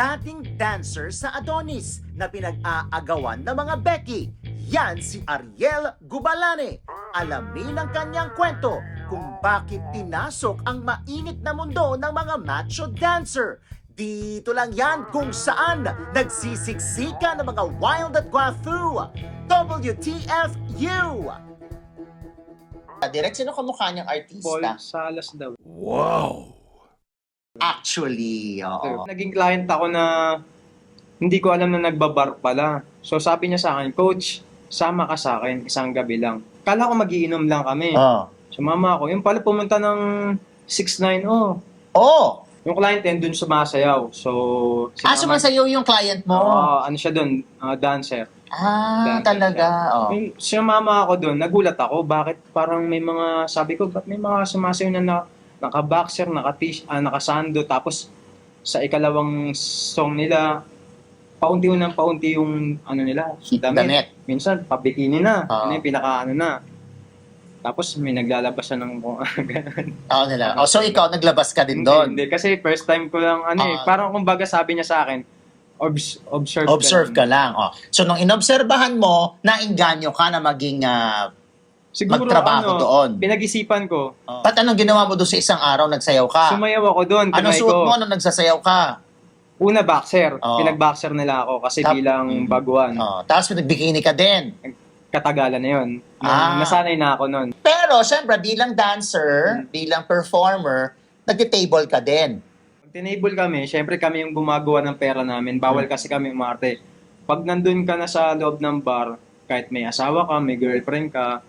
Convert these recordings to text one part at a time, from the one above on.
dating dancer sa Adonis na pinag-aagawan ng mga Becky. Yan si Ariel Gubalane. Alamin ang kanyang kwento kung bakit pinasok ang mainit na mundo ng mga macho dancer. Dito lang yan kung saan nagsisiksika ng mga wild at guafu. WTFU! Direct, sino kamukha niyang Paul artista? Salas daw. Actually, oo. Naging client ako na hindi ko alam na nagbabar pala. So sabi niya sa akin, Coach, sama ka sa akin isang gabi lang. Kala ko magiinom lang kami. Oh. Sumama ako. Yung pala pumunta ng 6-9, oh. Oh! Yung client din dun sumasayaw. So, Ah, sumasayaw yung client mo? Oo, ano siya dun, ah, dancer. Ah, Dancer talaga. Oh. Yung sumama ako doon, nagulat ako. Bakit parang may mga, sabi ko, ba't may mga sumasayaw na, na naka-boxer, naka-tish, ah, naka-sando, tapos sa ikalawang song nila, paunti ng paunti yung ano nila, damit. Damit. Minsan, pabikini na. Ah. Ano yung pinaka ano na. Tapos may naglalabas siya ng kung ganun. Oo nila. Oh, so ikaw, naglabas ka din Hindi, doon. Hindi, kasi first time ko lang, ano eh, Ah. parang kumbaga sabi niya sa akin, obs- observe, Observe ka lang. lang. Oh. So, nung inobserbahan mo, nainganyo ka na maging... ah, Siguro, Magtrabaho ano, doon. pinag-isipan ko, oh. Ba't anong ginawa mo doon sa isang araw? Nagsayaw ka? sumayaw ako doon, Anong suot ko. mo nung nagsasayaw ka? Una, boxer. Oo. Pinag-boxer nila ako kasi Tap- bilang Mm. baguhan. Oh. Tapos nagbikini ka din. Katagalan na yun. Ah. Nasanay na ako noon. Pero, syempre, bilang dancer, Hmm. bilang performer, nagtitable ka din. Pag tinable kami, syempre kami yung gumagawa ng pera namin. Bawal Hmm. kasi kami umarte. Pag nandun ka na sa loob ng bar, kahit may asawa ka, may girlfriend ka,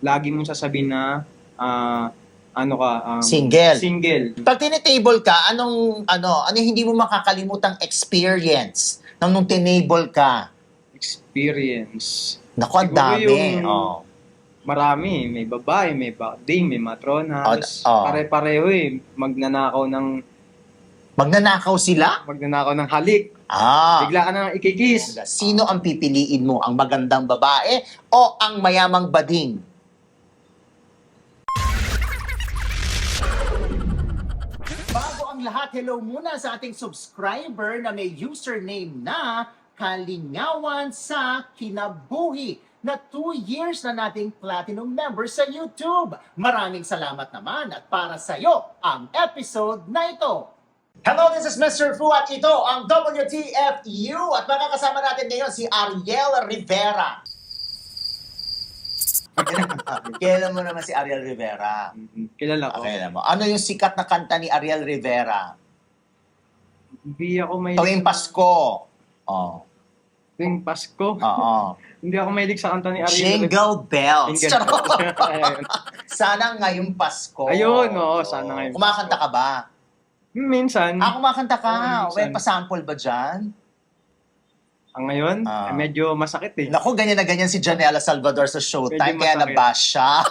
lagi mong sasabihin na, ah, ano ka, um, Single. Single. Pag tinitable ka, anong, ano, ano yung hindi mo makakalimutang experience nung, nung tinable ka? Experience. Naku, ang Siguro dami. yung- Oh. Marami. May babae, may bading, may matrona. Oh, Tapos oh. pare-pareho eh. Magnanakaw ng, Magnanakaw sila? magnanakaw ng halik. Ah. Bigla ka nang ikikis. Sino ang pipiliin mo? Ang magandang babae o ang mayamang bading? Ang lahat, hello muna sa ating subscriber na may username na Kalingawan sa Kinabuhi na 2 years na nating platinum member sa YouTube. Maraming salamat naman at para sa iyo ang episode na ito. Hello, this is Mr. Fu at ito ang WTFU at makakasama natin ngayon si Ariel Rivera. Kilala mo naman si Ariel Rivera. Kilala ko. Okay, alam mo. Ano yung sikat na kanta ni Ariel Rivera? Hindi ako may... Tuwing Pasko. Oh, Tuwing Pasko. oo. Hindi ako mahilig sa kanta ni Ariel. Jingle bells. Jingle Charot. Ayun. Sana ngayong Pasko. Ayun, oo, sana ngayong Kumakanta ka ba? Minsan, Ah, kumakanta ka. May minsan. pasample ba dyan? Ang ngayon, Ah. eh, medyo masakit eh. Naku, ganyan na ganyan si Janela Salvador sa Showtime, Medyo kaya masakit. nabash siya.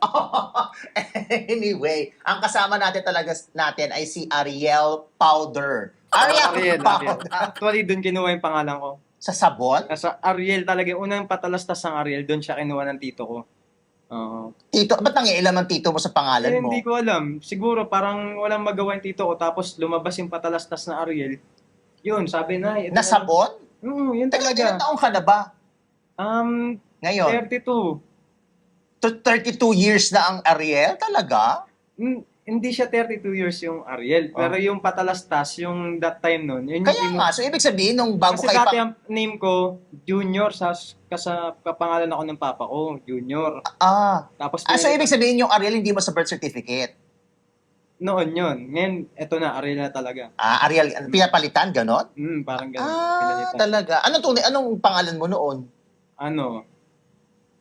anyway, ang kasama natin talaga natin ay si Ariel Powder. Ariel, Ariel, Ariel. Powder. Actually, doon kinuha yung pangalan ko. Sa sabon? Nasa Ariel talaga, yung unang patalastas ng Ariel, doon siya kinuha ng tito ko. Oo. Tito, ba't nangiilam ang tito mo sa pangalan Eh, mo? hindi ko alam. Siguro parang walang magawa yung tito ko, tapos lumabas yung patalastas na Ariel. Yun, sabi na. ito Na sabon? Oo, yun Teka, talaga. ilang taong ka na ba? Um, Ngayon? 32. To- 32 years na ang Ariel? Talaga? Hmm, hindi siya 32 years yung Ariel. Pero yung patalastas, yung that time nun, yun Oh. Kaya yung nga, so ibig sabihin, nung bago Kasi kayo dati pa... ang name ko, Junior, sa kasa kapangalan ako ng papa ko, Junior. Ah, Tapos ah, so ibig sabihin yung Ariel hindi mo sa birth certificate? Noon yun. Ngayon, eto na, Ariel na talaga. Ah, Ariel, pinapalitan, ganon? Hmm, parang ganun. Ah, pinalitan. talaga. Anong tunay, anong pangalan mo noon? Ano?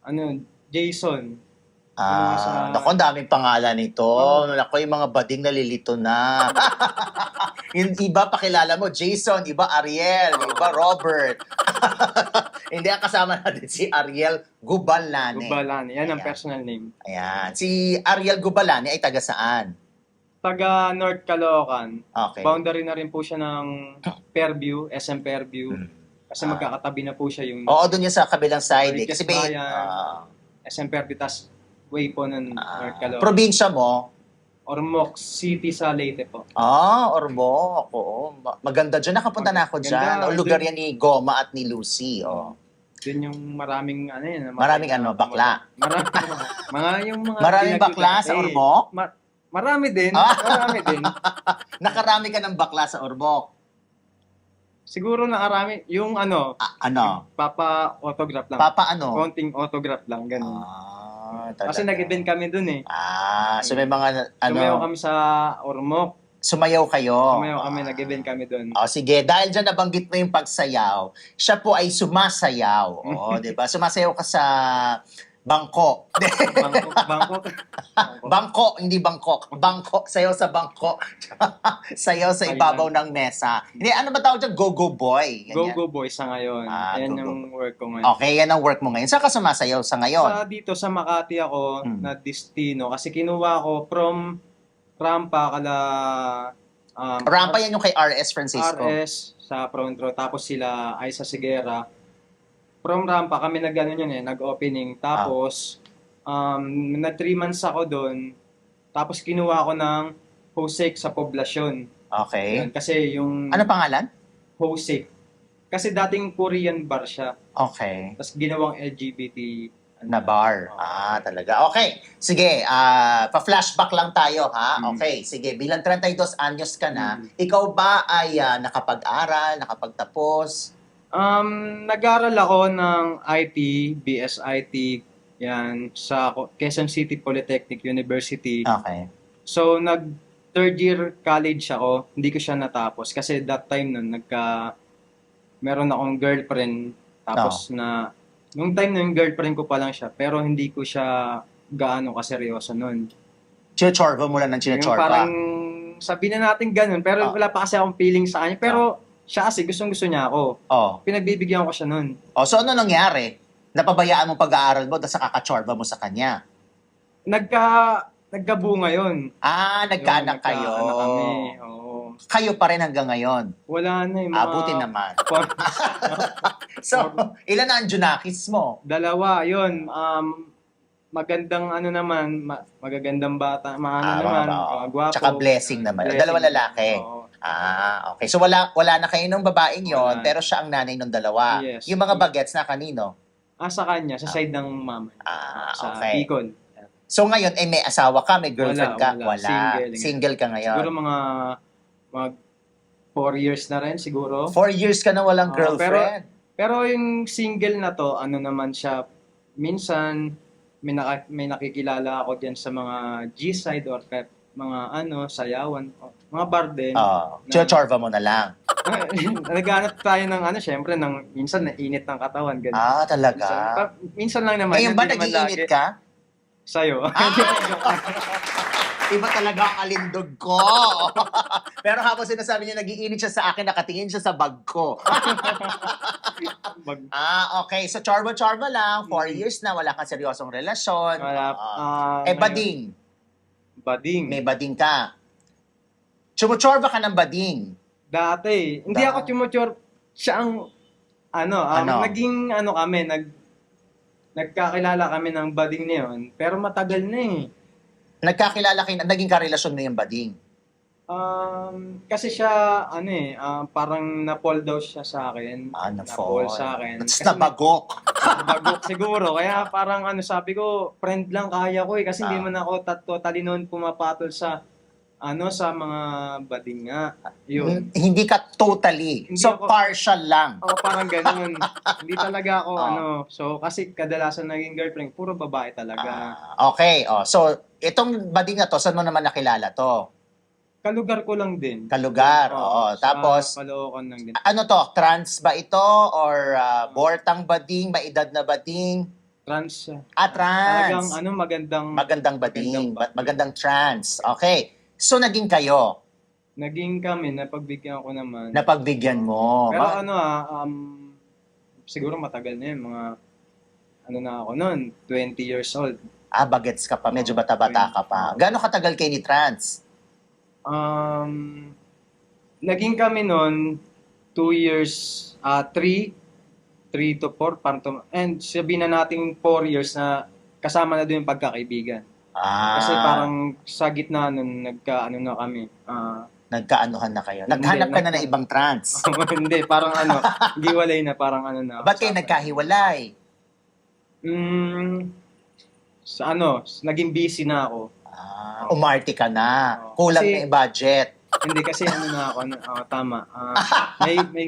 Ano? Jason. Ah, sa- naku, ang daming pangalan nito. Oh. Naku, yung mga bading nalilito na. yung iba, pakilala mo, Jason, iba Ariel, iba Robert. Hindi, ang kasama natin si Ariel Gubalane. Gubalan. Yan ang Ayan. personal name. Ayan. Si Ariel Gubalane ay taga saan? Taga North Caloocan. Okay. Boundary na rin po siya ng Fairview, SM Fairview. Hmm. Kasi Ah. magkakatabi na po siya yung Oo, doon yan sa kabilang side. Eh. Kasi may, Bayan. ah, SM Fairview, tas way po ng ah, North Caloocan. probinsya mo, Ormoc City sa Leyte po. Ah, Ormoc. Oo. Ma- Maganda dyan. Nakapunta na ako Ganda. dyan. O, lugar yan ni Goma at ni Lucy. Oh. Yun yung maraming ano yun. Maraming ano, bakla. Marami, mga yung mga Maraming pinag- bakla sa Eh, Ormoc? ma- marami din. Ah. Marami din. Nakarami ka ng bakla sa Ormoc. Siguro nakarami. Yung ano, Ah, ano? papa autograph lang. Papa ano? Konting autograph lang. Ganun. Ah, Kasi talaga. nag-event kami dun eh. Ah, so may mga Sumayaw ano, kami sa Ormoc. sumayaw kayo. Sumayaw kami, nag-event kami dun. O sige, dahil dyan nabanggit mo yung pagsayaw, siya po ay sumasayaw. O, di ba? Sumasayaw ka sa bangko. Bangkok, Bangkok. bangko, hindi bangkok. Bangko, sayaw sa bangko. sayaw sa ibabaw ng mesa. Hindi, ano ba tawag dyan? Go-go boy. Go Ganyan. Go Boys sa ngayon. Ah, Ayan Go Go yung work ko ngayon. Okay, yan ang work mo ngayon. Saan ka sumasayaw sa ngayon? Sa dito sa Makati ako Hmm. na destino kasi kinuha ko from Rampa kala um, Rampa yan yung kay RS Francisco. RS sa front row tapos sila ay sa Sigera. From Rampa kami nag ano yun eh, nag-opening tapos um na 3 months ako doon. Tapos kinuha ko ng Hosek sa poblasyon. Okay. Yan, kasi yung Ano pangalan? Hosek. Kasi dating Korean bar siya. Okay. Tapos ginawang LGBT Na bar. Ah, talaga. Okay. Sige, ah pa-flashback lang tayo, ha? Mm. Okay, sige. Bilang 32 anyos ka na, Mm. ikaw ba ay ah, nakapag-aral, nakapagtapos? Um, nag-aral ako ng IT, BSIT, yan, sa Quezon City Polytechnic University. Okay. So, nag third year college ako, hindi ko siya natapos kasi that time nun, nagka, meron akong girlfriend, tapos na, nung time na yung girlfriend ko pa lang siya, pero hindi ko siya gaano kaseryoso nun. Chichorba mo lang ng Yung chichorba. parang, sabihin na natin ganun, pero Ah. wala pa kasi akong feeling sa kanya, pero siya kasi gustong gusto niya ako. Oh. Pinagbibigyan ko siya nun. oh. So, ano nangyari? Napabayaan mo pag-aaral mo dahil sa kakachorba mo sa kanya. Nagka, nagkabunga yun. Ah, nagkaanak kayo. nagkaanak kami. Oo. Kayo pa rin hanggang ngayon. Wala na yung mga... Ah, buti naman. So, ilan na ang junakis mo? dalawa, yun. Um, magandang ano naman, ma- magagandang bata, maano Ah, naman, mga- uh, gwapo. Tsaka blessing naman. Dalawa lalaki. Oo. Ah, okay. So wala wala na kayo ng babaeng yon, Wala. pero siya ang nanay ng dalawa. Yes. Yung mga bagets na kanino? Ah, sa kanya, sa side ng mama. niya. Ah, sa okay. Bicol. So ngayon eh may asawa ka, may girlfriend ka? Wala, wala. Single. Single ka ngayon. Siguro mga mag four years na rin siguro. Four years ka na walang Oo, girlfriend. Pero yung single na to, ano naman siya, minsan may, naka, may nakikilala ako diyan sa mga G-side or kahit mga ano, sayawan, o mga bar din. Oh, chorba mo na lang. Naghanap tayo ng ano, syempre, ng, minsan nainit ng katawan. Ganun. Ah, minsan, talaga. pa- minsan lang naman. Ngayon ba hindi naman nag-iinit lagi. ka? Sa'yo. Iba talaga ang alindog ko. pero habang sinasabi niya nag-iinit siya sa akin, nakatingin siya sa bag ko. Mag- ah, okay. So chorba-chorba lang. Four Mm. years na, wala kang seryosong relasyon. wala, Ah. ah, eh, ngayon- bading. Bading. May bading ka. Chumuchorba ka ng bading. Dati. Hindi Da- ako tumutur. Siya ang, ano, um, Ano? naging, ano kami, nag, nagkakilala kami ng bading na yun. Pero matagal na eh. Nagkakilala kayo, naging karelasyon mo yung bading. Um, kasi siya, ano eh, ah, parang na-fall daw siya sa akin. Ah, Na-fall na-fall. sa akin. Tapos Kasi nabagok. Bagok siguro. Kaya parang ano, sabi ko, friend lang kaya ko eh. Kasi hindi Ah. man ako tat- totally noon pumapatol sa, ano, sa mga bading nga. Yun. H- Hindi ka totally. Hindi so, ako- partial lang. Oo, parang ganun. hindi talaga ako, Ah. ano. So, kasi kadalasan naging girlfriend, puro babae talaga. Ah, okay. Oh, so, itong bading na to, saan mo naman nakilala to? Kalugar ko lang din. Kalugar. Oo. sa Tapos, Caloocan lang din. ano to? Trans ba ito? Or ah, bortang bading? Maedad na bading? Trans siya. Ah, Talagang, trans. ano, magandang, Magandang bading. Magandang. Magandang trans. Okay. So, naging kayo. naging kami, napagbigyan ko naman. Napagbigyan mo. Pero Ma- ano ah, um, siguro matagal na yun, mga, ano na ako noon, 20 years old. ah, bagets ka pa. Medyo bata-bata ka pa. Gano'ng katagal kayo ni trans? Um, naging kami noon, 2 years, ah 3, 3 to 4, parang to, and sabihin na natin 4 years na kasama na doon yung pagkakaibigan. Ah, Kasi parang sa gitna nun, nagka, ano na kami. ah, nagkaanuhan na kayo. Naghanap ka na ng ibang trans. hindi, parang ano, giwalay na, parang ano na. Ba't kayo nagkahiwalay? Mm, sa ano, naging busy na ako. Ah, umarte ka na. Oo. Kulang Kasi- na yung budget. Hindi kasi ano na ako, na- ah, tama. Ah, may, may,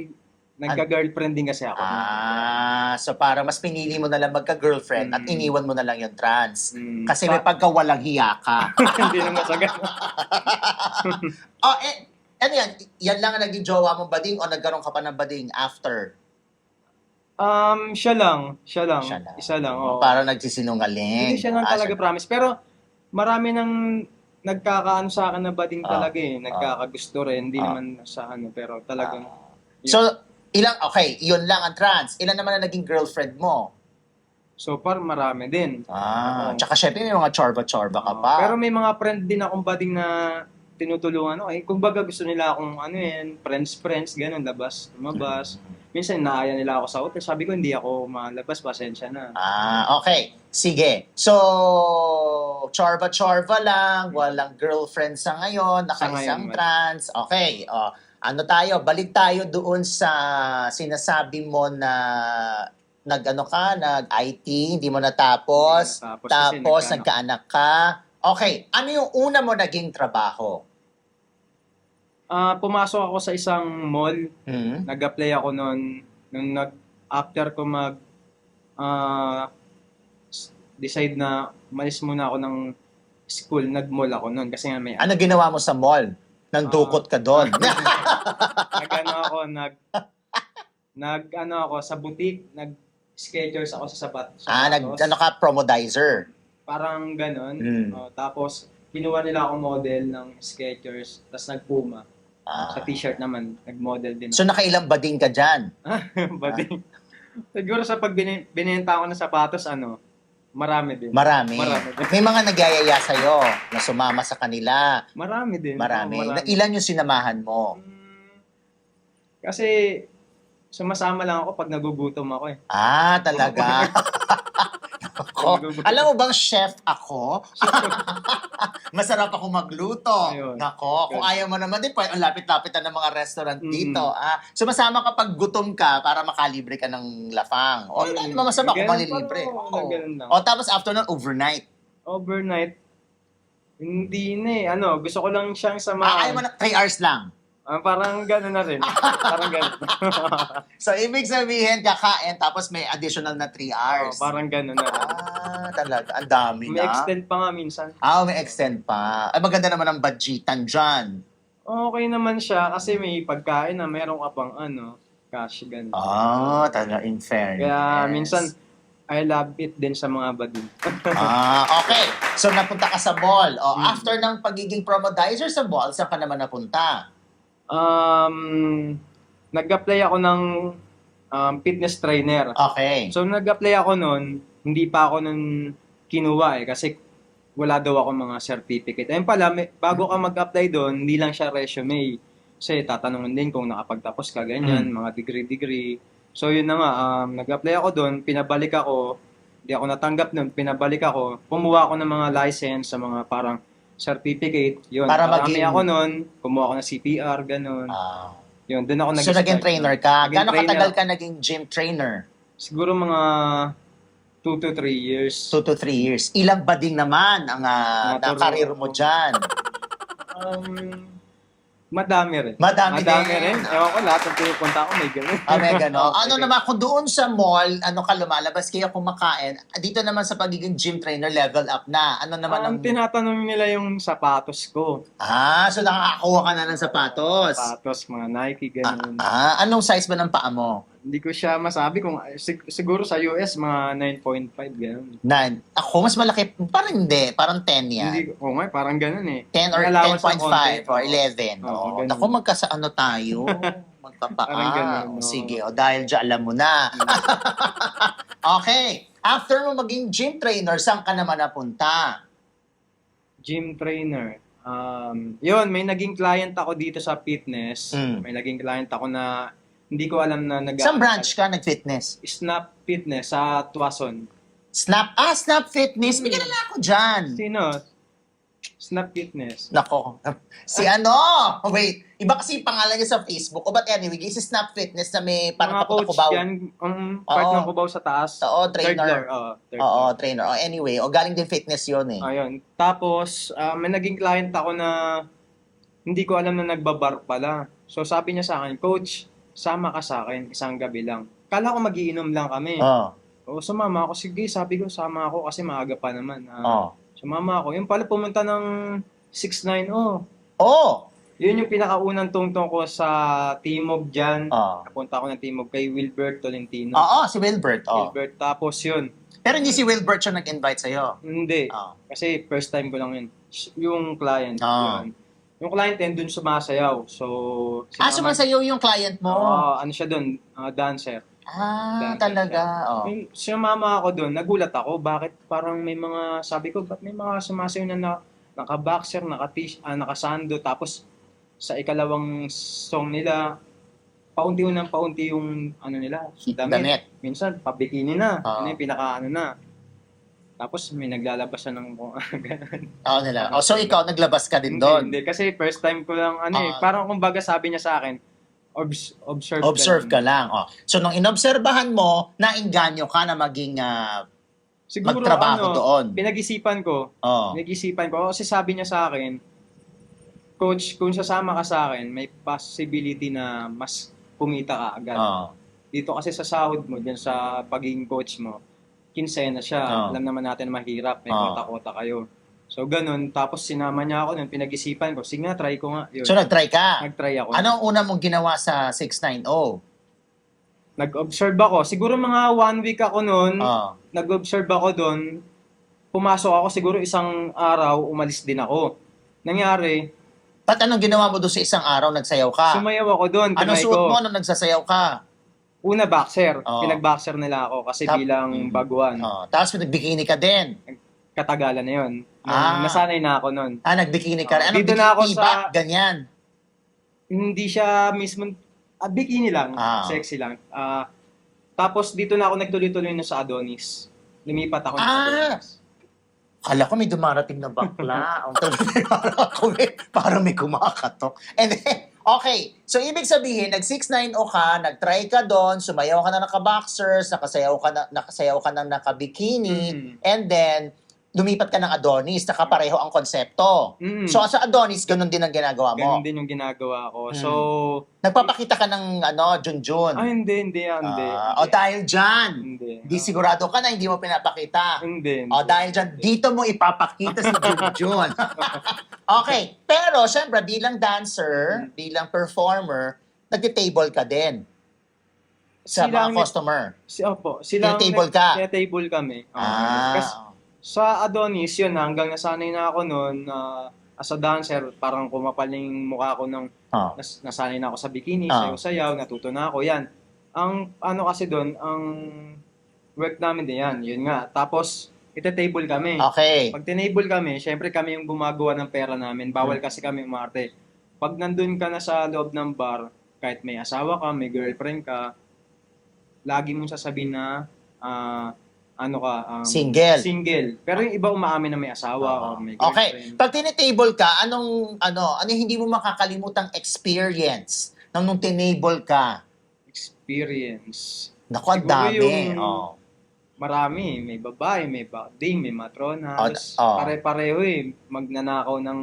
nagka-girlfriend din kasi ako. Ah, so para mas pinili mo na lang magka-girlfriend at Mm. iniwan mo na lang yung trans. Mm, Kasi may pagkawalang hiya ka. hindi naman sa ganun. oh, eh, ano yan? Yan lang ang naging jowa mo bading o nagkaroon ka pa ng bading after? Um, siya lang. Siya lang. Siya lang. Isa lang, oo. Para nagsisinungaling. Hindi siya lang Ah, talaga promise. Pero marami nang nagkakaano sa akin na bading Ah. talaga eh. Nagkakagusto rin. Hindi Ah. naman sa ano. Pero talagang... So, ilang, okay, yun lang ang trans. Ilan naman ang naging girlfriend mo? So far, marami din. Ah, Oo. tsaka syempre may mga chorba-chorba ka Oo. pa. Pero may mga friend din akong bading na tinutulungan. Okay, kung baga gusto nila akong ano yan, friends-friends, ganun, labas, lumabas. Minsan naaya nila ako sa hotel. Sabi ko, hindi ako malabas, pasensya na. Ah, okay. Sige. So, chorba-chorba lang, walang girlfriend sa ngayon, Sa nakaisang ngayon, trans. Okay. Oh, ano tayo? Balik tayo doon sa sinasabi mo na nag-ano ka, nag-IT, hindi mo natapos. Tapos, Tapos, kasi nagkaanak. nagkaanak ka. Okay. Ano yung una mo naging trabaho? Ah, pumasok ako sa isang mall. Hmm? Nag-apply ako noon. Nung nag, after ko mag ah, s- decide na malis muna ako ng school, nag-mall ako noon kasi nga may Ano ginawa mo sa mall? Nang Ah. dukot ka doon. nag-ano ako, nag nag ano ako sa boutique, nag Skechers ako sa sapat. ah, nag, ano ka, promodizer. Parang ganon. Mm. Oh, tapos, kinuha nila ako model ng Skechers, tapos nag-Puma. Ah. Sa t-shirt naman, nag-model din So, nakailang bading ka dyan? Bading. Siguro sa pag binenta ko ng sapatos, ano, marami din. Marami. Marami din. May mga nagyayaya sa'yo na sumama sa kanila. Marami din. Marami. Oo, Na Ilan yung sinamahan mo? Mm, Kasi, sumasama lang ako pag nagugutom ako eh. Ah, talaga? Ako, alam mo bang chef ako? Masarap ako magluto. Ayun. Nako, kung ayaw mo naman din, pwede, ang lapit-lapit na ng mga restaurant Mm. dito. Ah, sumasama ka pag gutom ka para makalibre ka ng lafang. O, Mm. hindi naman masama kung malilibre. pa, lang. O, tapos after nun, overnight. Overnight, hindi na eh. Ano, gusto ko lang siyang Ah, samahan. ayaw mo na, 3 hours lang. Ah, parang gano'n na rin. parang gano'n. So, ibig sabihin, kakain, tapos may additional na 3 oh, hours. parang gano'n na rin. Ah, talaga. Ang dami May na. extend pa nga minsan. Ah, may extend pa. Ay, maganda naman ang budgetan dyan. Okay naman siya kasi may pagkain na meron ka pang ano, cash gano'n. Ah, talaga, in fairness. Kaya minsan, I love it din sa mga bading. ah, okay. So, napunta ka sa mall. O, Hmm. after ng pagiging promodizer sa mall, saan ka naman napunta? Um, nag-apply ako ng um, fitness trainer. Okay. So, nag-apply ako noon, hindi pa ako nun kinuha eh, kasi wala daw ako mga certificate. Ayun pala, may, bago ka mag-apply doon, hindi lang siya resume. Kasi tatanungin din kung nakapagtapos ka, ganyan, mga degree-degree. So, yun na nga, um, nag-apply ako doon, pinabalik ako, hindi ako natanggap noon, pinabalik ako, kumuha ako ng mga license sa mga parang certificate. Yun, Para marami maging- ako noon, kumuha ako ng CPR, ganun. Ah. Yun, doon ako so, nag-start. naging trainer ka. Naging Gano'ng trainer katagal ka naging gym trainer? Siguro mga 2 to 3 years. 2 to 3 years. Ilang bading naman ang uh, Mga turo- karir mo dyan? Um, madami rin. Madami Madami din. rin. Ewan ko, lahat ng pinupunta ko may ganun. Ah, may. Okay. Ano naman, kung doon sa mall, ano ka lumalabas kaya kumakain, dito naman sa pagiging gym trainer, level up na. Ano naman ang... Ang tinatanong nila yung sapatos ko. Ah, so nakakakuha ka na ng sapatos. Sapatos, mga Nike, ganun. Ah, anong size ba ng paa mo? Hindi ko siya masabi kung sig- siguro sa US mga 9.5 ganun. Nine. Ako, mas malaki. Parang hindi. Parang 10 yan. Hindi ko, oh, nga, parang ganun eh. 10 or May allowance ng 10.5 konti. or 11. Oo, Oo. ganun. Ako, magkasaano tayo? Magpapaa. Parang ganun, O, oo. Sige, o dahil dyan, alam mo na. okay. After mo maging gym trainer, saan ka naman napunta? Gym trainer. Um, yun, may naging client ako dito sa fitness. Mm. May naging client ako na hindi ko alam na nag Saan branch ka nag-fitness? Snap Fitness sa Tuason. Snap, ah, Snap Fitness. May Hmm. kilala ako dyan. Sino? Snap Fitness. Nako. Si ano? Wait. Iba kasi yung pangalan niya sa Facebook. O but anyway, si Snap Fitness na may parang Mga coach Cubao. yan, um, part Oo. ng Cubao sa taas. Oo, Third trainer. floor. Oo, third Oo, floor. trainer. O anyway, o galing din fitness yun eh. Ayun. Tapos, ah, may naging client ako na hindi ko alam na nagbabar pala. So sabi niya sa akin, Coach, sama ka sa akin isang gabi lang. Kala ko magiinom lang kami. Oo. O sumama ako. Sige, sabi ko, sama ako kasi maaga pa naman. Ah, Oo. Sumama ako. Yung pala pumunta ng 6-9. Oh, Oo. yun yung pinakaunang tungtong ko sa Timog dyan. Oo. Napunta ako ng Timog kay Wilbert Tolentino. Oo, si Wilbert. Oo. Wilbert. Tapos yun. Pero hindi si Wilbert yung nag-invite sa'yo. Hindi. Oo. Kasi first time ko lang yun. Yung client. Ah. Yun. Yung client din dun sumasayaw. So, Ah, sinama- sumasayaw yung client mo. Oo, ano siya dun? ah, dancer. Ah, Dancer talaga. Oo. Yung sumama ako dun, nagulat ako. Bakit parang may mga, sabi ko, ba't may mga sumasayaw na, na naka-boxer, naka-tish, ah, naka-sando, tapos sa ikalawang song nila, paunti ng paunti yung ano nila, damit. Damit. Minsan, pabikini na. Ah. Ano yung pinaka ano na. Tapos may naglalabas siya ng kung ganun. Oo nila. Oh, so ikaw, naglabas ka din Hindi, doon. Hindi, kasi first time ko lang, ano eh, Ah. parang kumbaga sabi niya sa akin, obs- observe, Observe ka lang. lang. Oh. So, nung inobserbahan mo, nainganyo ka na maging ah, Siguro, magtrabaho ano, doon. pinag-isipan ko, Oh. pinag-isipan ko, kasi sabi niya sa akin, Coach, kung sasama ka sa akin, may possibility na mas kumita ka agad. Oh. Dito kasi sa sahod mo, dyan sa pagiging coach mo, kinsena siya. Oo. Alam naman natin na mahirap, may Oo. kota-kota kayo. So, ganun. Tapos sinama niya ako nun, pinag-isipan ko, sige nga, try ko nga. Yun. So, nag-try ka. Nag-try ako. Ano ang una mong ginawa sa 690? Nag-observe ako. Siguro mga one week ako Oh. nag-observe ako doon. Pumasok ako, siguro isang araw, umalis din ako. Nangyari, Ba't anong ginawa mo doon sa isang araw? Nagsayaw ka? sumayaw ako doon. Anong tinry suot ko. mo nung nagsasayaw ka? Una, boxer. Oo. Pinag-boxer nila ako kasi Tap- bilang Mm. baguhan. Oh. Tapos nagbikini ka din. Katagalan na yun. Ah. Nasanay na ako noon. Ah, nagbikini ka Oh, rin. Anong dito bikini? na ako sa- Ganyan. Hindi siya mismo, ah, bikini lang. Ah. Sexy lang. Ah, tapos dito na ako nagtuloy-tuloy na sa Adonis. Lumipat ako Ah. sa Adonis. Kala ko may dumarating na bakla. Ang tabi parang ako may, parang may kumakatok. And then, okay. So, ibig sabihin, nag-690 ka, nag-try ka doon, sumayaw ka na naka-boxers, nakasayaw ka na, nakasayaw ka na naka-bikini, Mm. and then, lumipat ka ng Adonis, nakapareho ang konsepto. Mm. So, sa Adonis, ganun din ang ginagawa mo. Ganun din yung ginagawa ko. Mm. So, Nagpapakita ka ng, ano, Junjun. ah, hindi, hindi, ah, hindi. Hindi. o dahil dyan, Hindi. di sigurado ka na hindi mo pinapakita. Hindi. hindi. O dahil dyan, dito mo ipapakita si Junjun. okay, pero syempre bilang dancer, bilang performer, nagti-table ka din sa Sila mga ang- customer. Si, opo, sila Tinatable ka? table kami. Oo. Ah, Kasi sa Adonis, yun, hanggang nasanay na ako noon, na as a dancer, parang kumapal na yung mukha ko ng oh. nas, nasanay na ako sa bikini, Ah. sayaw-sayaw, natuto na ako. Yan. Ang ano kasi doon, ang work namin din yan. Yun nga. Tapos, ite-table kami. Okay. Pag tinable kami, syempre kami yung gumagawa ng pera namin. Bawal Hmm. kasi kami umarte. Pag nandun ka na sa loob ng bar, kahit may asawa ka, may girlfriend ka, lagi mong sasabihin na ah, ano ka, um, Single. Single. Pero yung iba umaamin na may asawa o may girlfriend. Okay. Pag tinitable ka, anong ano, ano yung hindi mo makakalimutang experience nung nung tinable ka? Experience. Naku, ang Siguro dami. yung- Oh. Marami. May babae, may bading, may matrona. Oh, Halos oh. Pare-pareho eh. Magnanakaw ng,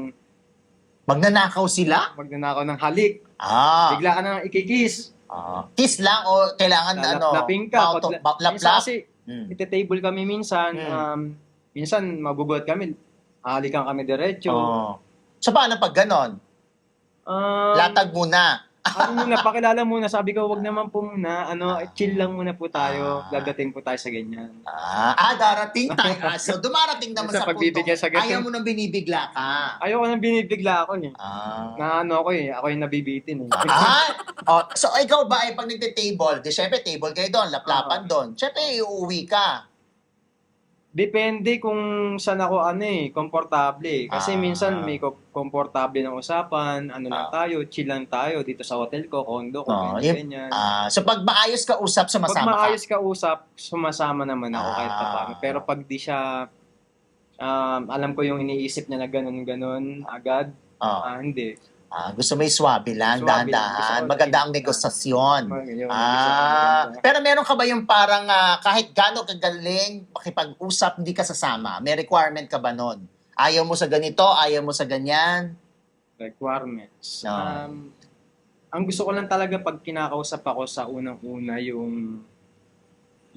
Magnanakaw sila? magnanakaw ng halik. Ah. Bigla ka na ikikis. ah. Kiss lang o kailangan ano? Lalaplapin ka. mouth to- Pag- mouth- Minsan Laplap? kasi, Hmm. ite-table kami minsan. Hmm. Um, minsan, magugulat kami. Halikan kami diretso. Oh. So paano pag ganon? Um, Latag muna. Ano muna, pakilala muna. Sabi ko, wag naman po muna. Ano, chill lang muna po tayo. Ah. Dadating po tayo sa ganyan. Ah, ah darating tayo. Ah, so dumarating naman Sa sa punto. pagbibigay sa. Ayaw mo nang binibigla ka. Ayoko nang binibigla ako eh. Ah. Na ano ako eh, ako yung nabibitin eh. Ah, oh, so ikaw ba ay pag nagte-table, di syempre table kayo doon, laplapan Ah. doon. Syempre uuwi ka. Depende kung saan ako ano eh, komportable. Kasi Ah. minsan may ko- komportable ng usapan, ano lang Ah. tayo, chill lang tayo dito sa hotel ko, condo ko, Oh, ganyan. Ah, so pag maayos ka usap, Pag sumasama maayos ka usap, sumasama naman ako kahit Ah. pa paano. Pero pag di siya, um, alam ko yung iniisip niya na ganun-ganun agad, ka. Oh. ah, hindi. Ah, gusto mo yung swabe lang, Swabe lang. Gusto dahan-dahan. ko Maganda ang lang. negosasyon. Yun, Ah, pero meron ka ba yung parang ah, kahit gaano kagaling makipag-usap, hindi ka sasama? May requirement ka ba nun? Ayaw mo sa ganito, ayaw mo sa ganyan? requirements. No. Um, ang gusto ko lang talaga pag kinakausap ako sa unang-una yung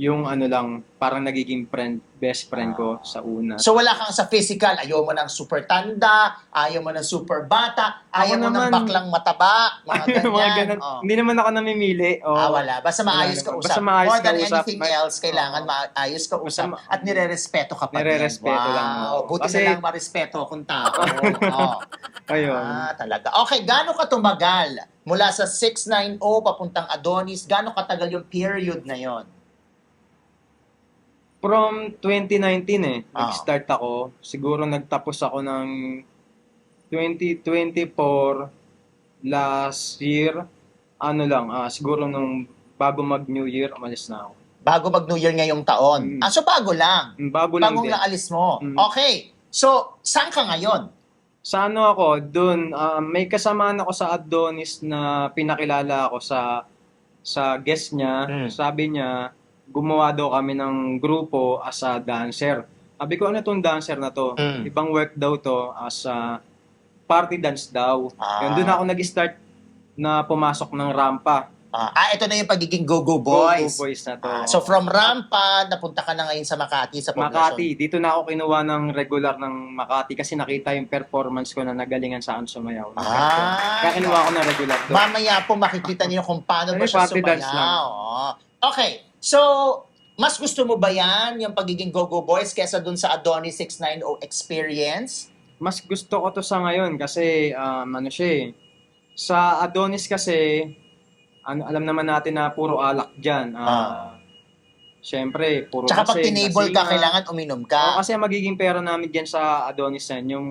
yung ano lang, parang nagiging friend, best friend ko sa una. So wala kang sa physical, ayaw mo ng super tanda, ayaw mo ng super bata, ayaw mo Ako ng naman- baklang mataba, mga ganyan. Mga ganun. Oh. Hindi naman ako namimili. Oh. Ah, wala. Basta maayos ka naman. usap. Basta maayos More than ka usap. anything Ma- else, kailangan Oo. maayos ka usap ma- at nire-respeto ka pa din. Nire-respeto wow. lang, oo. Buti Kasi- na lang marespeto akong tao. oh. Ayun. Ah, talaga. Okay, gaano ka tumagal? Mula sa 690 papuntang Adonis, gaano katagal yung period na yon? From 2019 eh, Ah. nag-start ako. Siguro nagtapos ako ng 2024 last year. Ano lang, ah, siguro nung bago mag-New Year, umalis na ako. Bago mag New Year ngayong taon. Mm. Ah, so bago lang. Mm, Bago lang Bagong din. lang alis mo. Mm. Okay. So, saan ka ngayon? Sa ano ako, dun, ah, may kasamaan ako sa Adonis na pinakilala ako sa sa guest niya. Mm. Sabi niya, gumawa daw kami ng grupo as a dancer. Sabi ko, ano tong dancer na to? Mm. Ibang work daw to as a party dance daw. Ah. Yun, doon ako nag-start na pumasok ng rampa. Ah, ah, ito na yung pagiging Go-Go Boys. Go-Go Boys na to. Ah, so from Rampa, napunta ka na ngayon sa Makati sa poblasyon. Makati, dito na ako kinuha ng regular ng Makati kasi nakita yung performance ko na nagalingan saan sumayaw. Ah. Kaya kinuha ko ng regular doon. Mamaya po makikita niyo kung paano ba Ay, siya party dance lang. sumayaw. Oo. Okay. So, mas gusto mo ba yan, yung pagiging Go-Go Boys, kesa dun sa Adonis 690 experience? Mas gusto ko to sa ngayon kasi um, ano siya eh. Sa Adonis kasi, ano, alam naman natin na puro alak dyan. Ah, Siyempre, puro Tsaka pag lasing, tinable ka, kailangan uminom ka. kasi ang magiging pera namin dyan sa Adonis yan, yung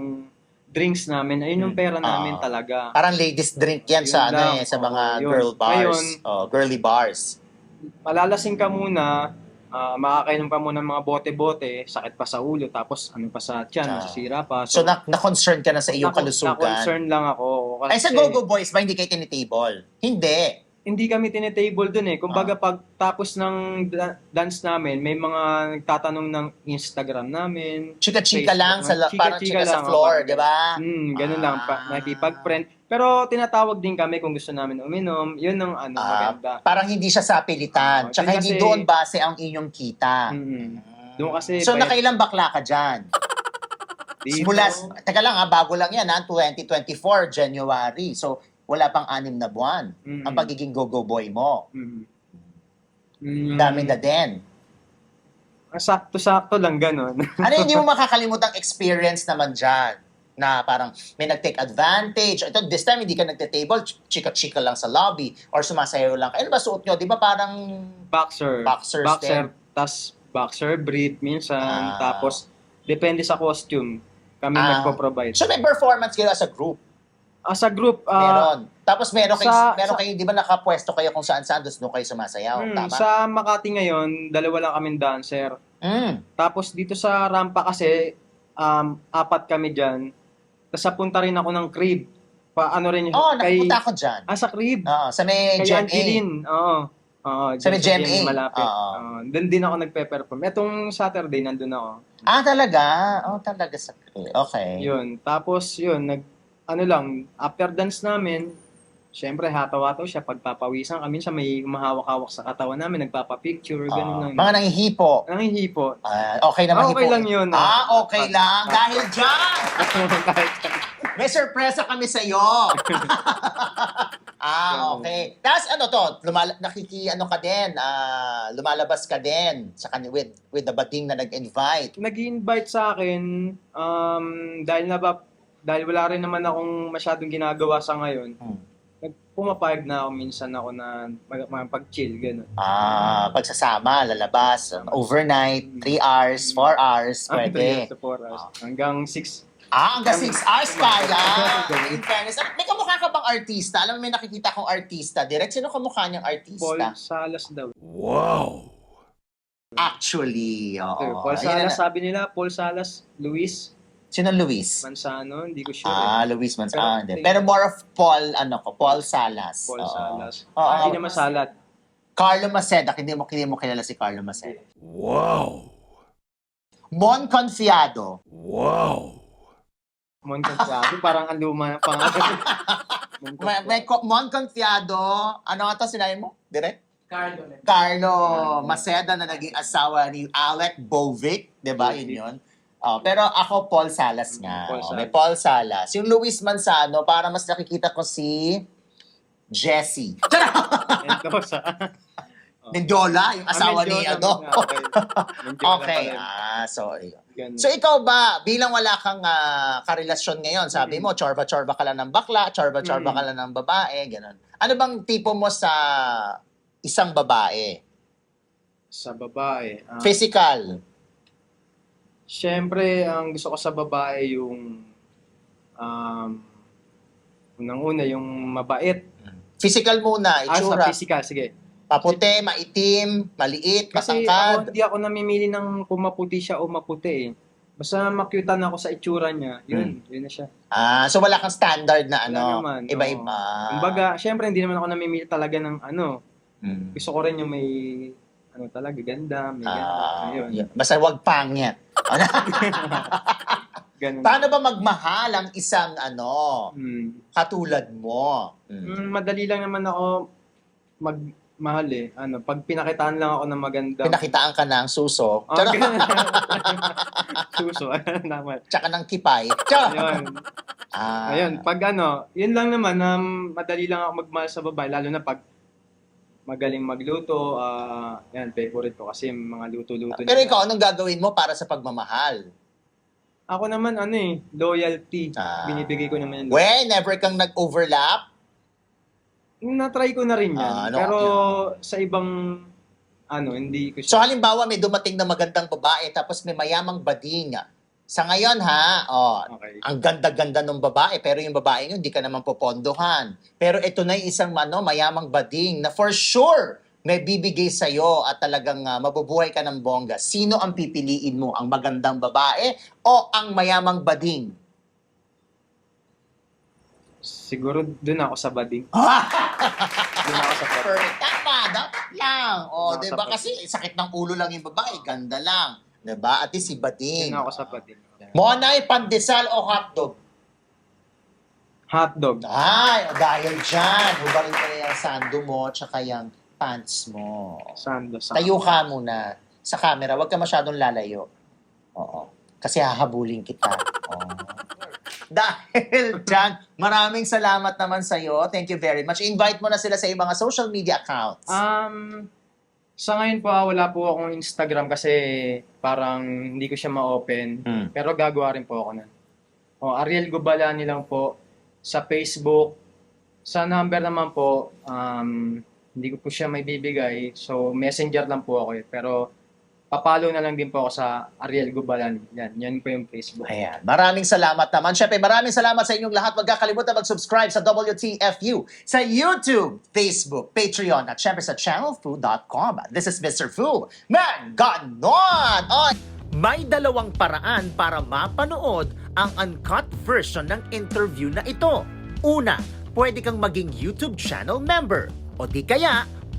drinks namin, ayun yung pera namin Ah. talaga. Parang ladies drink yan sa ano eh, sa mga yun. girl bars. Ngayon, oh, girly bars. Malalasing ka muna, ah, makakainom ka muna ng mga bote-bote, sakit pa sa ulo, tapos ano pa sa tiyan, Ah. masisira pa. So, na, na-concern ka na sa iyong naku- kalusugan. Na-concern lang ako. Kasi Ay, sa Go-Go Boys ba, hindi kayo tinitable? Hindi. Hindi kami tinitable dun eh. Kumbaga, pag tapos ng da- dance namin, may mga nagtatanong ng Instagram namin. Chika-chika lang, sa, man. parang Chika-chika chika sa floor, di ba? Hmm, ganun lang. Pa, Ah. nakikipag-friend. Pero tinatawag din kami kung gusto namin uminom. Yun ang ano, Ah, maganda. Parang hindi siya sa pilitan. Oo, Tsaka hindi doon base ang inyong kita. Mm. Doon kasi... So, bayad- nakailang bakla ka dyan? dito- Mula, teka lang ha, bago lang yan ha, 2024, January. So, wala pang anim na buwan Mm. ang pagiging go-go boy mo. Mm. Mm. Dami na din. Sakto-sakto lang ganun. Ano hindi mo makakalimutang experience naman dyan? Na parang may nag-take advantage. Ito, this time hindi ka nagte-table, ch- chika-chika lang sa lobby or sumasayaw lang. Ano ba suot nyo? Di ba parang boxer. Boxers Boxer, tas boxer brief minsan. Ah. Tapos, depende sa costume. Kami Ah. nagpo-provide. So may performance kayo as a group. Ah, sa group, ah, Meron. Tapos meron kayo, sa- meron sa- kayo, di ba nakapwesto kayo kung saan saan, doon kayo sumasayaw. hmm, Tama? sa Makati ngayon, dalawa lang kaming dancer. Mm. Tapos dito sa Rampa kasi, um, apat kami dyan. Tapos napunta rin ako ng crib. Pa, ano rin yung, Oh, kay, nakapunta ako dyan. ah, sa crib. Oo, sa may kay Gen A. Angeline. Oo. Oo, Sa may dyan Gen A. malapit. Oo. Oo, doon din ako nagpe-perform. Etong Saturday, nandun ako. Ah, talaga? Oh, talaga sa Okay. Yun. Tapos, yun, nag, ano lang, after dance namin, syempre, hataw-hataw siya, pagpapawisan kami sa may humahawak-hawak sa katawan namin, nagpapapicture, Ah, ganun lang. mga nangihipo. Nangihipo. Ah, okay naman Ah, okay hipo. lang yun. Ah, okay lang. Dahil dyan, may sorpresa kami sa iyo. ah, okay. Tapos ano to, lumal nakiki ano ka din, ah, lumalabas ka din sa kan with with the bading na nag-invite. Nag-invite sa akin, um, dahil na ba, dahil wala rin naman akong masyadong ginagawa sa ngayon, Hmm. pumapayag na ako minsan ako na mag, pag-chill, gano'n. Ah, pagsasama, lalabas, overnight, 3 hours, 4 hours, pwede. to 4 hours. Hanggang 6. Ah, hanggang 6 hours kaya. In fairness, may kamukha ka bang artista? Alam mo, may nakikita kong artista. Direct, sino kamukha niyang Paul artista? Salas daw. Actually, oo. Paul Ayun Salas, sabi nila, Paul Salas, Luis Sino Luis? Mansano, hindi ko sure. Ah, Luis Mans. Pero- Ah, hindi. Pero more of Paul, ano ko, Paul Salas. Paul Oo. Salas. Oo. Ah, hindi naman salat. Carlo Maceda. Hindi mo, hindi mo kilala si Carlo Maceda. Wow! Mon Confiado. Mon Confiado, parang ang luma ng pangalan. Mon May, may ko- Mon Confiado. Ano nga to sinabi mo? Direct? Carlo. Carlo Maceda na naging asawa ni Alec Bovic. Di ba? Yun yun. Oh, pero ako, Paul Salas nga. Paul Oh, Salas. may Paul Salas. Yung Luis Manzano, para mas nakikita ko si Jessie. Mendoza. Mendola, yung asawa Ah, ni Mendoza, ano. Okay. Mendoza okay. pala. Ah, so, ayun. Ganun. So ikaw ba, bilang wala kang ah, karelasyon ngayon, sabi mo, chorba-chorba ka lang ng bakla, chorba-chorba Mm. ka lang ng babae, ganun. Ano bang tipo mo sa isang babae? sa babae. ah, Physical. Siyempre, ang gusto ko sa babae yung um, unang-una, yung mabait. Physical muna, Ah, sa itsura. physical, sige. Maputi, maitim, maliit, Kasi matangkad. ako, hindi ako namimili ng kung maputi siya o maputi eh. Basta makyutan ako sa itsura niya, yun, yun na siya. Ah, so wala kang standard na Wala ano, naman, iba-iba. Kumbaga, syempre hindi naman ako namimili talaga ng ano. Mm. Gusto ko rin yung may ano talaga, ganda, may ganda. Ah, Ayun. yun. Basta wag pangit. Ganun. Paano ba magmahal ang isang ano, Hmm. katulad mo? Mm. Mm, madali lang naman ako magmahal eh. Ano, pag pinakitaan lang ako ng maganda. Pinakitaan ka ng suso, Ah, tsaka, ganun. Suso, naman. tsaka ng kipay. Tsaka, Ayun. ah, Ayun, pag ano, yun lang naman, um, madali lang ako magmahal sa babae, lalo na pag magaling magluto, ah, yan, favorite ko kasi yung mga luto-luto Pero niya. ikaw, anong gagawin mo para sa pagmamahal? Ako naman, ano eh, loyalty. Ah. Binibigay ko naman yun. We, never kang nag-overlap? Na-try ko na rin yan. Ah, ano, pero sa ibang, ano, hindi ko So siya. halimbawa, may dumating na magandang babae tapos may mayamang bading. Sa ngayon ha, oh, okay. ang ganda-ganda ng babae, pero yung babae yun, hindi ka naman popondohan. Pero ito na yung isang ano, mayamang bading na for sure may bibigay sa'yo at talagang ah, mabubuhay ka ng bongga. Sino ang pipiliin mo? Ang magandang babae o ang mayamang bading? Siguro dun ako sa bading. Dun ako sa bading. Perfect. Tama, dapat lang. O, Nasa di ba? Kasi sakit ng ulo lang yung babae, ganda lang. Di ba? At least si bading. Dun ako sa bading. Monay, pandesal o hotdog? Hotdog. Ay, dahil dyan, hubarin ko na yung sando mo tsaka yung pants mo. Sando. Sa Tayo ka muna sa camera, huwag ka masyadong lalayo. Oo. Kasi hahabulin kita. Oo. Dahil dyan, maraming salamat naman sa'yo. Thank you very much. Invite mo na sila sa iyong mga social media accounts. Um, sa ngayon po, ah, wala po akong Instagram kasi parang hindi ko siya ma-open. Hmm. Pero gagawa rin po ako nun. O, Ariel Gubalani lang po sa Facebook. Sa number naman po, um, hindi ko po siya may bibigay. So, messenger lang po ako eh. Pero, papalo na lang din po ako sa Ariel Gubalani. Yan, yan po yung Facebook. Ayan. Maraming salamat naman. Siyempre, maraming salamat sa inyong lahat. Huwag kakalimutan mag-subscribe sa WTFU sa YouTube, Facebook, Patreon, at syempre sa channelfu.com. This is Mr. Fu. Man, ganon! Oh, may dalawang paraan para mapanood ang uncut version ng interview na ito. Una, pwede kang maging YouTube channel member. O di kaya,